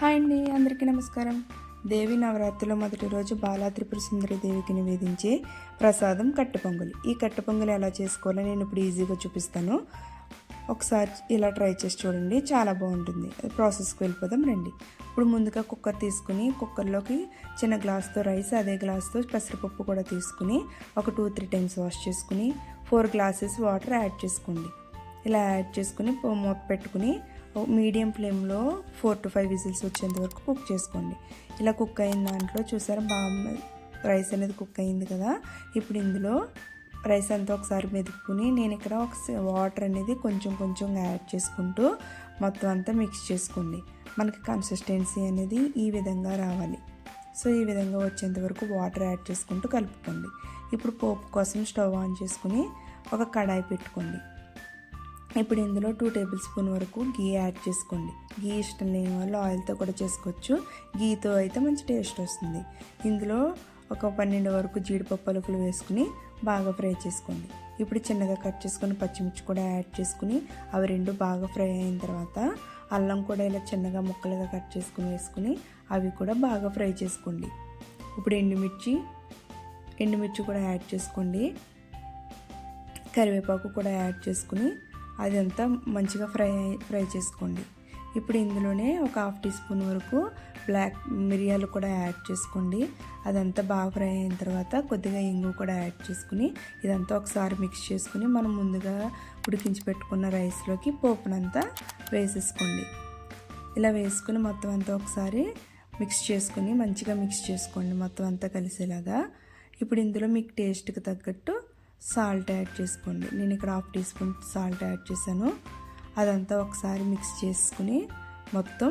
Hi అండి అందరికీ నమస్కారం. దేవి నవరాత్రిలో మొదటి రోజు బాలా త్రిపుర సుందరి దేవికి నివేదించే ప్రసాదం కట్టు పొంగలి ఈ కట్టు ఎలా చేసుకోవాలో నేను ఇప్పుడు ఈజీగా చూపిస్తాను. ఒకసారి ఇలా ట్రై చేసి చూడండి చాలా బాగుంటుంది. ప్రాసెస్కి వెళ్ళిపోదాం రండి. ఇప్పుడు ముందుగా కుక్కర్ తీసుకుని కుక్కర్లోకి చిన్న గ్లాస్తో రైస్ అదే గ్లాస్తో పెసరపప్పు కూడా తీసుకుని ఒక టూ త్రీ టైమ్స్ వాష్ చేసుకుని ఫోర్ గ్లాసెస్ వాటర్ యాడ్ చేసుకోండి. ఇలా యాడ్ చేసుకుని మూత పెట్టుకుని మీడియం ఫ్లేమ్లో ఫోర్ టు ఫైవ్ విజిల్స్ వచ్చేంత వరకు కుక్ చేసుకోండి. ఇలా కుక్ అయిన దాంట్లో చూసారా బాగా రైస్ అనేది కుక్ అయింది కదా. ఇప్పుడు ఇందులో రైస్ అంతా ఒకసారి మెదుపుకుని నేను ఇక్కడ ఒక వాటర్ అనేది కొంచెం కొంచెం యాడ్ చేసుకుంటూ మొత్తం అంతా మిక్స్ చేసుకోండి. మనకి కన్సిస్టెన్సీ అనేది ఈ విధంగా రావాలి. సో ఈ విధంగా వచ్చేంత వరకు వాటర్ యాడ్ చేసుకుంటూ కలుపుకోండి. ఇప్పుడు పోపు కోసం స్టవ్ ఆన్ చేసుకుని ఒక కడాయి పెట్టుకోండి. ఇప్పుడు ఇందులో టూ టేబుల్ స్పూన్ వరకు గీ యాడ్ చేసుకోండి. గీ ఇష్టం లేని వాళ్ళు ఆయిల్తో కూడా చేసుకోవచ్చు. గీతో అయితే మంచి టేస్ట్ వస్తుంది. ఇందులో ఒక పన్నెండు వరకు జీడిపప్పు పలుకులు వేసుకుని బాగా ఫ్రై చేసుకోండి. ఇప్పుడు చిన్నగా కట్ చేసుకుని పచ్చిమిర్చి కూడా యాడ్ చేసుకుని అవి రెండు బాగా ఫ్రై అయిన తర్వాత అల్లం కూడా ఇలా చిన్నగా ముక్కలుగా కట్ చేసుకుని వేసుకుని అవి కూడా బాగా ఫ్రై చేసుకోండి. ఇప్పుడు ఎండుమిర్చి ఎండుమిర్చి కూడా యాడ్ చేసుకోండి. కరివేపాకు కూడా యాడ్ చేసుకుని అదంతా మంచిగా ఫ్రై ఫ్రై చేసుకోండి. ఇప్పుడు ఇందులోనే ఒక హాఫ్ టీ స్పూన్ వరకు బ్లాక్ మిరియాలు కూడా యాడ్ చేసుకోండి. అదంతా బాగా ఫ్రై అయిన తర్వాత కొద్దిగా ఇంగు కూడా యాడ్ చేసుకుని ఇదంతా ఒకసారి మిక్స్ చేసుకుని మనం ముందుగా ఉడికించి పెట్టుకున్న రైస్లోకి పోపునంతా వేసేసుకోండి. ఇలా వేసుకుని మొత్తం అంతా ఒకసారి మిక్స్ చేసుకుని మంచిగా మిక్స్ చేసుకోండి మొత్తం అంతా కలిసేలాగా. ఇప్పుడు ఇందులో మీకు టేస్ట్కి తగ్గట్టు సాల్ట్ యాడ్ చేసుకోండి. నేను ఇక్కడ half teaspoon salt add చేశాను. అదంతా ఒకసారి మిక్స్ చేసుకుని మొత్తం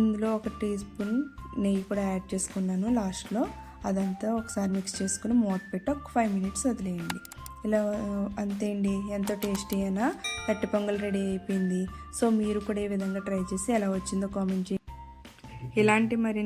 ఇందులో ఒక టీ స్పూన్ నెయ్యి కూడా యాడ్ చేసుకున్నాను లాస్ట్లో. అదంతా ఒకసారి మిక్స్ చేసుకుని మూత పెట్టి ఒక ఫైవ్ మినిట్స్ వదిలేయండి. ఇలా అంతే అండి. ఎంతో టేస్టీ అయినా కట్టి పొంగల్ రెడీ అయిపోయింది. సో మీరు కూడా ఈ విధంగా ట్రై చేసి ఎలా వచ్చిందో కామెంట్ చేయండి. ఇలాంటి మరి